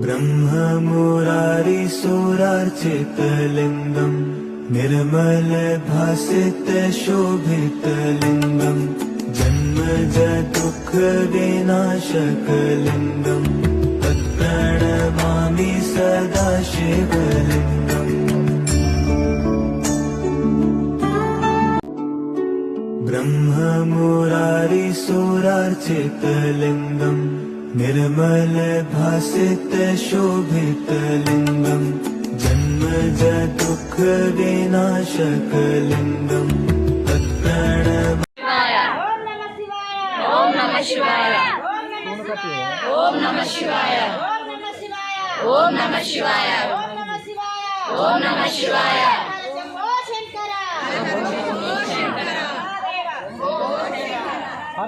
ब्रह्ममुरारिसुरार्चितलिङ्गम् निर्मलभासितशोभितलिङ्गम् जन्मजदुःखविनाशकलिङ्गम् तत्प्रणमामि सदा शिवलिङ्गम् ब्रह्ममुरारिसुरार्चितलिङ्गम् निर्मल भासित शोभित लिङ्गम् जन्म दुःख विनाशकलिङ्गम् तत्प्रण ॐ नमः शिवाय ॐ नमः शिवाय ॐ नमः शिवाय ॐ नमः शिवाय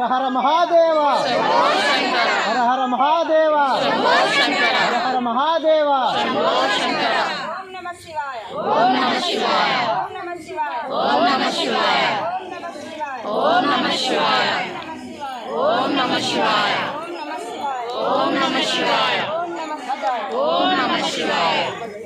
హర హర మహాదేవ. హర హర మహాదేవ. హర హర మహాదేవ. ఓం నమ శివాయ. ఓం నమ శివాయ. ఓం నమ శివాయ. ఓం నమ శివాయ. ఓం నమ శివాయ. ఓం నమ శివాయ. ఓం నమ శివాయ. ఓం నమ శివాయ.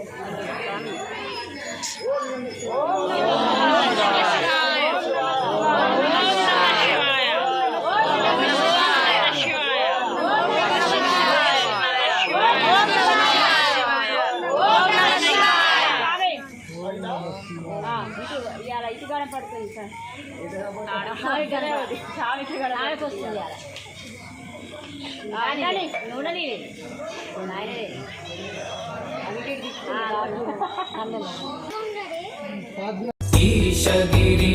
ఇంటికాడ పడుతుంది సార్. వస్తుంది నూనె ఈశగిరి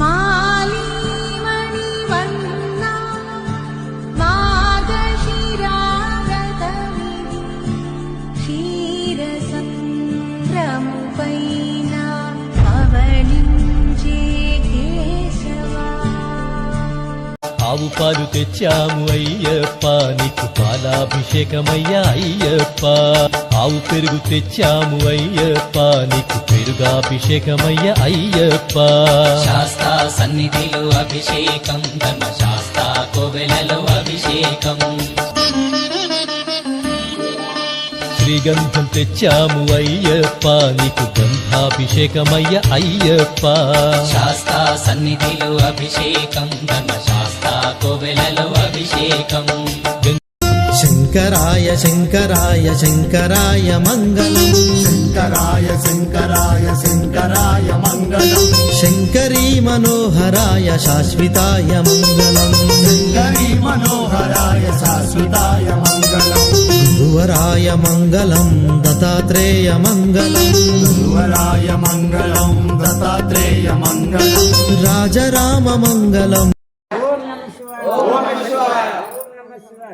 மா పాలు తెచ్చాము అయ్యప్ప. నీకు పాలాభిషేకమయ్యా అయ్యప్ప. ఆవు పెరుగు తెచ్చాము అయ్యప్ప. నీకు పెరుగాభిషేకమయ్య అయ్యప్ప. శాస్తా సన్నిధిలో అభిషేకం ధర్మశాస్త్ర కోవెలలో అభిషేకం. శ్రీగంధం తెచ్చాము అయ్యప్ప నీకు గంధాభిషేకమయ్య అయ్యప్ప. శాస్తా సన్నిధిలో అభిషేకం ధర్మశాస్త్ర కోవెలలో అభిషేకం. శంకరాయ శంకరాయ శంకరాయ మంగళం. శంకరాయ శంకరాయ శంకరాయ మంగళం. శంకరీ మనోహరాయ శాశ్వతాయ మంగళం. శంకరీ మనోహరాయ శాశ్వతాయ మంగళం. గురువరాయ మంగళం దత్తాత్రేయ మంగళం. గురువరాయ మంగళం దత్తాత్రేయ మంగళం. రాజరామ మంగళం.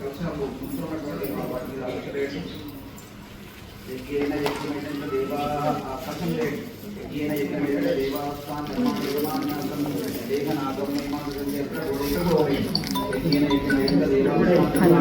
తీసుకొని ఈ కలశాలు ముందున్నటువంటి మా వాటి మీద అక్షరేటు యజ్ఞేన యజ్ఞమైనంత దేవా కథం లేదు. యజ్ఞేన యజ్ఞమైనంత దేవాస్థాన నిర్మాణాసం దేహనాగం నిర్మాణం యజ్ఞేన యజ్ఞమైనంత దేవాస్థాన